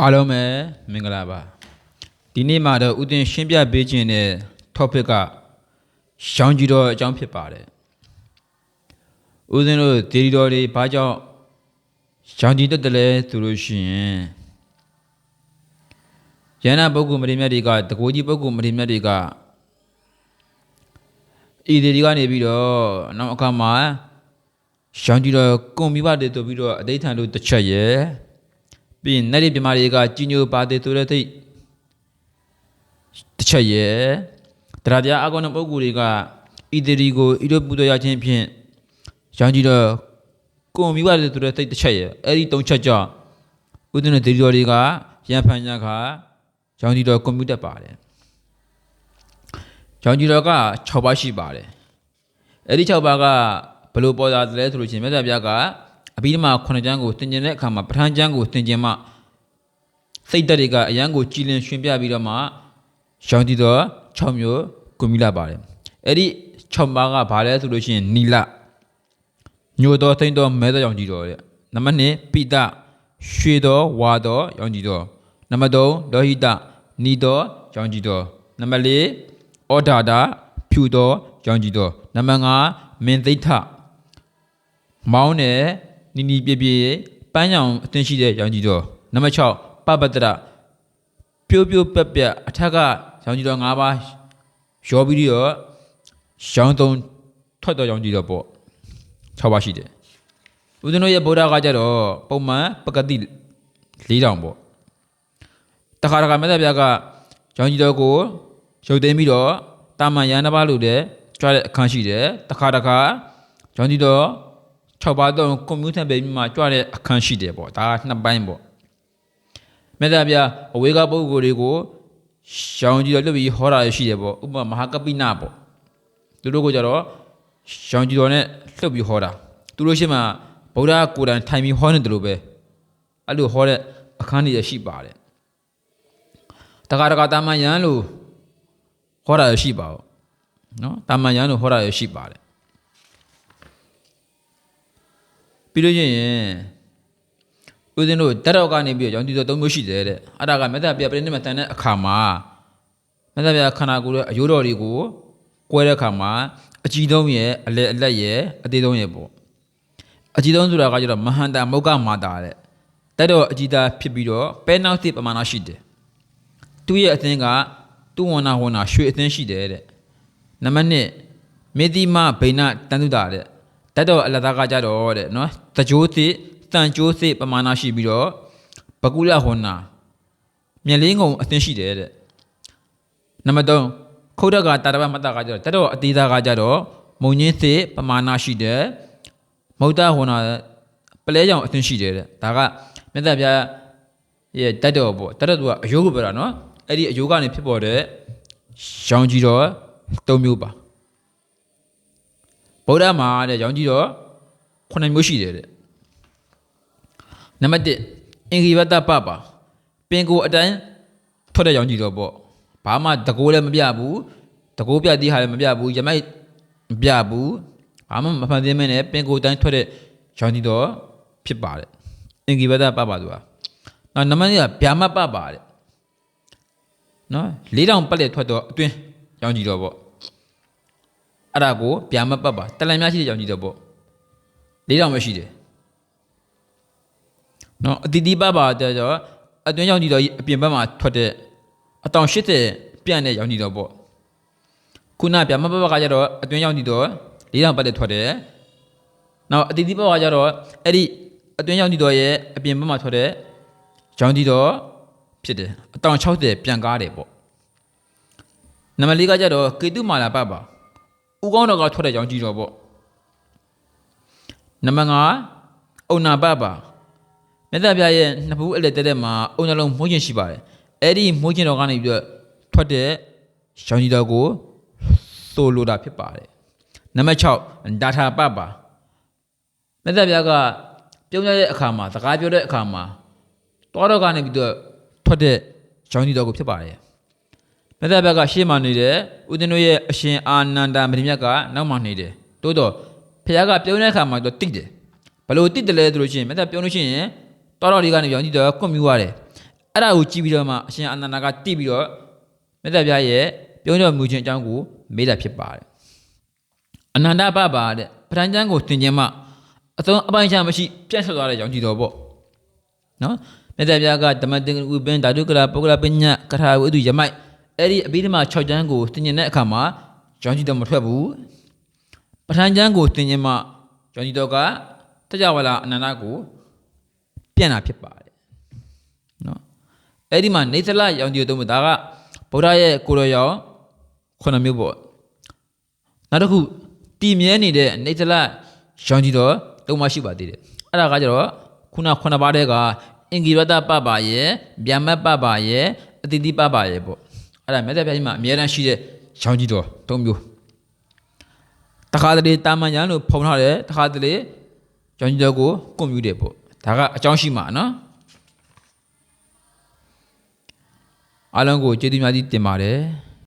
အားလုံးပဲမင်္ဂလာပါဒီနေ့မှာတော့ဥတင်ရှင်းပြပေးခြင်းတဲ့ topic ကရှောင်းကြည့်တော့အကြောင်းဖြစ်ပါတယ်ဥစဉ်တို့ဒေဒီတော်တွေဘာကြောင့်ရှောင်းကြည့်တတ်တယ်လဲဆိုလို့ရှိရင်ယန္နာပုဂ္ဂိုလ်မရိမြတ်တွေကတကိုကြီးပုဂ္ဂိုလ်မရိမြတ်တွေကဤဒီတွေကနေပြီးတော့နောက်အခါမှာရှောင်းကြည့်တော့ကွန်ပြီးပါတယ်ဆိုပြီးတော့အဋိဌာန်တို့တစ်ချက်ရဲ့ ပြီးရင်နတ်ရပြမာတွေကကြီးညိုပါတယ်ဆိုတဲ့သိတစ်ချက်ရဲ့တရားတရားအကောင်းတဲ့ပုဂ္ဂိုလ်တွေကဣတရီကိုဣရပူတော်ရခြင်းဖြင့်ရောင်းကြည့်တော့ကိုမိပါတယ်ဆိုတဲ့သိတစ်ချက်ရဲ့အဲ့ဒီသုံးချက်ကြောင့်ဥဒ္ဒနာဒေဒီတော်တွေကရန်ဖန်ညာခါရောင်းကြည့်တော့ကွန်ပျူတာပါတယ်ရောင်းကြည့်တော့က6ပါးရှိပါတယ်အဲ့ဒီ6ပါးကဘယ်လိုပေါ်လာသလဲဆိုလို့ရှိရင်မြတ်စွာဘုရားက အဘိဓမ္မာ9ကျမ်းကိုသင်ကျင်တဲ့အခါမှာပဋ္ဌာန်းကျမ်းကိုသင်ကျင်မှစိတ်တက်တွေကအယံကိုကြည်လင်ရှင်ပြပြီးတော့မှရောင်းကြည့်တော့6မျိုးကွန်ပျူတာပါတယ်အဲ့ဒီ6ပါးကဘာလဲဆိုလို့ရှိရင်နီလညိုတော်သိမ့်တော်မဲတော်ရောင်းကြည့်တော်တဲ့နံပါတ်1ပိတရွှေတော်ဝါတော်ရောင်းကြည့်တော်နံပါတ်3လောဟိတနီတော်ရောင်းကြည့်တော်နံပါတ်4ဩဒါတာဖြူတော်ရောင်းကြည့်တော်နံပါတ်5မင်သိဋ္ဌမောင်းတဲ့ နီနီပြပြပန်းရောင်အသင်းရှိတဲ့ရောင်ကြီးတော်နံပါတ်6ပပတ္တရပြိုးပြိုးပက်ပက်အထက်ကရောင်ကြီးတော်၅ပါးရောပြီးတော့ရောင်သုံးထွက်တော်ရောင်ကြီးတော်ပေါ့6ပါးရှိတယ်ဦးဇင်းတို့ရဲ့ဗုဒ္ဓကကြတော့ပုံမှန်ပကတိ၄တောင်ပေါ့တခါတခါမြတ်စွာဘုရားကရောင်ကြီးတော်ကိုရုပ်သိမ်းပြီးတော့တာမန်ရဟန္တာပါလို့တဲ့ကြွားတဲ့အခန်းရှိတယ်တခါတခါရောင်ကြီးတော် 6ပါးတော့ကွန်ပျူတာပဲပြီးမှကြွားတဲ့အခန်းရှိတယ်ပေါ့ဒါကနှစ်ပိုင်းပေါ့မြတ်စွာဘုရားအဝေကပုဂ္ဂိုလ်တွေကိုရောင်ကြီးတော်လွတ်ပြီးဟောတာရှိတယ်ပေါ့ဥပမာမဟာကပိနပေါ့သူတို့ကကြတော့ရောင်ကြီးတော်နဲ့လွတ်ပြီးဟောတာသူတို့ရှိမှဗုဒ္ဓကိုယ်တိုင်ထိုင်ပြီးဟောနေတယ်လို့ပဲအဲ့လိုဟောတဲ့အခန်းကြီးရှိပါတယ်တခါတခါတာမန်ယန်လို့ဟောတာရှိပါဘူးနော်တာမန်ယန်လို့ဟောတာရှိပါတယ် ပြီးလို့ရှိရင်ဦးဇင်းတို့တတ်တော်ကနေပြီးတော့ရောင်တီတော်၃မျိုးရှိတယ်တဲ့အဲ့ဒါကမေတ္တာပြပြိဋိမတန်တဲ့အခါမှာမေတ္တာပြခန္ဓာကိုယ်ရဲ့အယိုးတော်တွေကိုကွဲတဲ့အခါမှာအကြည်သုံးရဲ့အလက်အလက်ရဲ့အသေးသုံးရဲ့ပေါ့အကြည်သုံးဆိုတာကကျတော့မဟန္တာမုတ်ကမာတာတဲ့တတ်တော်အကြည်သာဖြစ်ပြီးတော့ပဲနောက်တိပမာဏရှိတယ်သူ့ရဲ့အသင်းကသူ့ဝနာဝနာရွှေအသင်းရှိတယ်တဲ့နံပါတ်1မေတိမဗိနတန်တုတာတဲ့ တတ်တော်အလတာကကြတော့တဲ့နော်တကြိုးတိတန်ကြိုးစိပမာဏရှိပြီးတော့ဘကုလဟောနာမျက်လေးငုံအသင်းရှိတယ်တဲ့နံပါတ်3ခုတ်တကတာတပမတကကြတော့တတ်တော်အသေးသားကကြတော့မုံညင်းစိပမာဏရှိတယ်မௌတဟောနာပလဲကြောင်အသင်းရှိတယ်တဲ့ဒါကမြတ်ဗျာရဲ့တတ်တော်ပေါ့တတ်တော်ကအယုတ်ကိုပြောတာနော်အဲ့ဒီအယုတ်ကနေဖြစ်ပေါ်တဲ့ရောင်ကြီးတော်၃မျိုးပါ ဗုဒ္ဓမှာတဲ့ရောင်ကြီးတော်9မျိုးရှိတယ်တဲ့နံပါတ်1အင်္ဂိဝတ္တပပါပင်ကိုအတိုင်းထွက်တဲ့ရောင်ကြီးတော်ပေါ့ဘာမှတကိုးလည်းမပြဘူးတကိုးပြသေးဟာလည်းမပြဘူးရမိုက်မပြဘူးဘာမှမဖန်သင်းမနဲ့ပင်ကိုအတိုင်းထွက်တဲ့ရောင်ကြီးတော်ဖြစ်ပါတယ်အင်္ဂိဝတ္တပပါဆိုတာနောက်နံပါတ်2ကဗျာမပပါတဲ့နော်လေးတောင်ပတ်လက်ထွက်တော့အတွင်းရောင်ကြီးတော်ပေါ့ အဲ့ဒါကိုဗျာမပတ်ပါတလန်များရှိတဲ့ရောင်ကြီးတော်ပေါ့လေးတောင်ပဲရှိတယ်နော်အတိတိပပါတဲ့ကြောအတွင်းရောင်ကြီးတော်ကြီးအပြင်ဘက်မှာထွက်တဲ့အတောင်80ပြန့်တဲ့ရောင်ကြီးတော်ပေါ့ခုနဗျာမပပကကြတော့အတွင်းရောင်ကြီးတော်လေးတောင်ပတ်လက်ထွက်တယ်နောက်အတိတိပပါကြတော့အဲ့ဒီအတွင်းရောင်ကြီးတော်ရဲ့အပြင်ဘက်မှာထွက်တဲ့ရောင်ကြီးတော်ဖြစ်တယ်အတောင်60ပြန်ကားတယ်ပေါ့နံပါတ်၄ကကြတော့ကေတုမာလာပပါ ဦးကောင်းတော်ကထွက်တဲ့ရောင်ကြီးတော်ပေါ့နံပါတ်5အုံနာပပါမြတ်စွာဘုရားရဲ့နှစ်ဘူးအလက်တဲတဲမှာအုံနှလုံးမိုးခြင်းရှိပါတယ်အဲ့ဒီမိုးခြင်းတော်ကနေပြီးတော့ထွက်တဲ့ရောင်ကြီးတော်ကိုသို့လိုတာဖြစ်ပါတယ်နံပါတ်6ဒါထာပပါမြတ်စွာဘုရားကပြုံးရတဲ့အခါမှာစကားပြောတဲ့အခါမှာတောတော်ကနေပြီးတော့ထွက်တဲ့ရောင်ကြီးတော်ကိုဖြစ်ပါတယ်။ မြတ်ဘက်ကရှေ့မှနေတယ်ဦးဇင်းတို့ရဲ့အရှင်အာနန္ဒာမင်းမြတ်ကနောက်မှနေတယ်။တိုးတော့ဖခင်ကပြုံးတဲ့အခါမှာတော့တိတ်တယ်။ဘလို့တိတ်တယ်လဲဆိုလို့ရှိရင်မြတ်ပြုံးလို့ရှိရင်တောတော်တွေကနေရောင်ကြီးတော်ကွန်မြူရတယ်။အဲ့ဒါကိုကြည့်ပြီးတော့မှအရှင်အာနန္ဒာကတိပြီးတော့မြတ်စွာဘုရားရဲ့ပြောတော်မူခြင်းအကြောင်းကိုမေးတာဖြစ်ပါတယ်အနန္ဒပပါတဲ့ပဋ္ဌာန်းကျမ်းကိုသင်ခြင်းမှအဆုံးအပိုင်းခြားမရှိပြတ်ထွက်သွားတဲ့ကြောင့်ကြည်တော်ပေါ့နော်မြတ်စွာဘုရားကဓမ္မတင်ဥပင်ဓာတုကရာပုဂ္ဂလပညာကထာဝိတုယမိုက် အဲ့ဒီအဘိဓမ္မာ6ကျမ်းကိုသင်ခြင်းတဲ့အခါမှာကြောင့်ကြည်တော်မထွက်ဘူးပဋ္ဌာန်းကျမ်းကိုသင်ခြင်းမှကြောင့်ကြည်တော်ကတကြဝဠာအနန္ဒကိုပြန်တာဖြစ်ပါတယ်နော်အဲ့ဒီမှာနေသလရောင်ကြည်တော်မူဒါကဗုဒ္ဓရဲ့ကိုရောရောင်ခုနှစ်မျိုးပေါ့နောက်တစ်ခုတည်မြဲနေတဲ့နေသလရောင်ကြည်တော်သုံးပါရှိပါသေးတယ်အဲ့ဒါကကြတော့ခုနခုနှစ်ပါးတည်းကအင်္ဂိရတပပရဲ့ဗျာမတ်ပပရဲ့အတိတိပပရဲ့ပေါ့ အဲ့ဒါမြတ်စွာဘုရားကြီးမှာအမြဲတမ်းရှိတဲ့ရောင်ကြည်တော်သုံးမျိုးတခါတလေတာမန်ညာလို့ဖုံထားတယ်တခါတလေရောင်ကြည်တော်ကိုကွန်ပျူတာပေါ့ဒါကအကြောင်းရှိမှာနော်အားလုံးကိုကျေးဇူးများကြီးတင်ပါတယ်